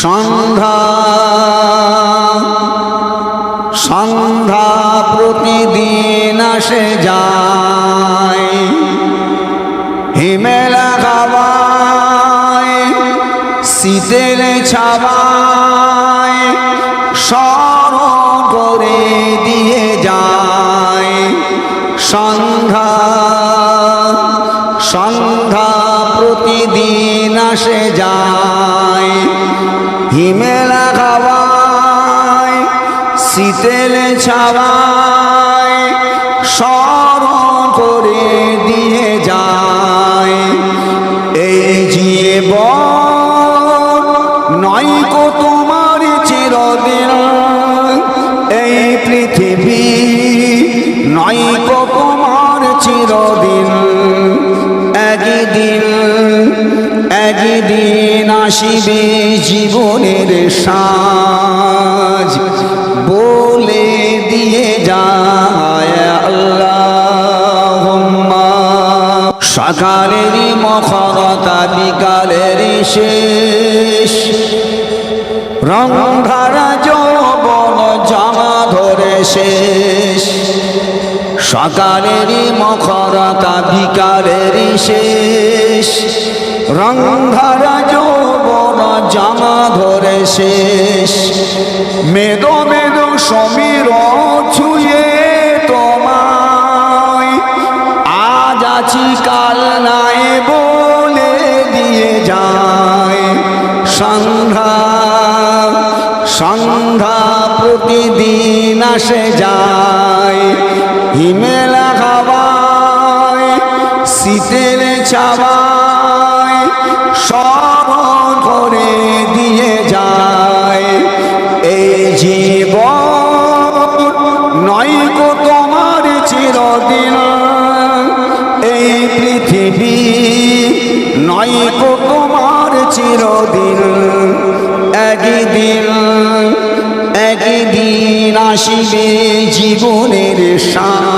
সন্ধ্যা সন্ধ্যা প্রতিদিন আসে যায়, হিমেলা খাওয়ায়, শীতের ছাওয়ায় স্মরণ করে দিয়ে যায়। সন্ধ্যা সন্ধ্যা প্রতিদিন আসে যায় হিমেলা খাওয়ায় শীতের ছাওয়ায় স্মরণ করে দিয়ে যায়। এই জীবন নয় কো তোমার চিরদিন। এই পৃথিবী নয় কো তোমার চিরদিন। একদিন একদিন আসিবে জীবনের সাজ, বলে দিয়ে যায় আল্লাহ সকালেরই মখরতা বিকালেরই শেষ, রং ধারা যৌবন জমা ধরে শেষ। সকালেরই মখরতা বিকালেরই শেষ, রং ধারা মেদো মেদো সমীর ছুঁয়ে তোমায়। আজ আছি, কাল নাই বলে দিয়ে যায়। সন্ধ্যা সন্ধ্যা প্রতিদিন আসে যায়। হিমেলা খাওয়ায় শীতের ছাওয়ায় জীবন, নয় গো তোমার চিরদিন। এই পৃথিবী নয় গো তোমার চিরদিন। একদিন একদিন আসিবে জীবনের সাঁ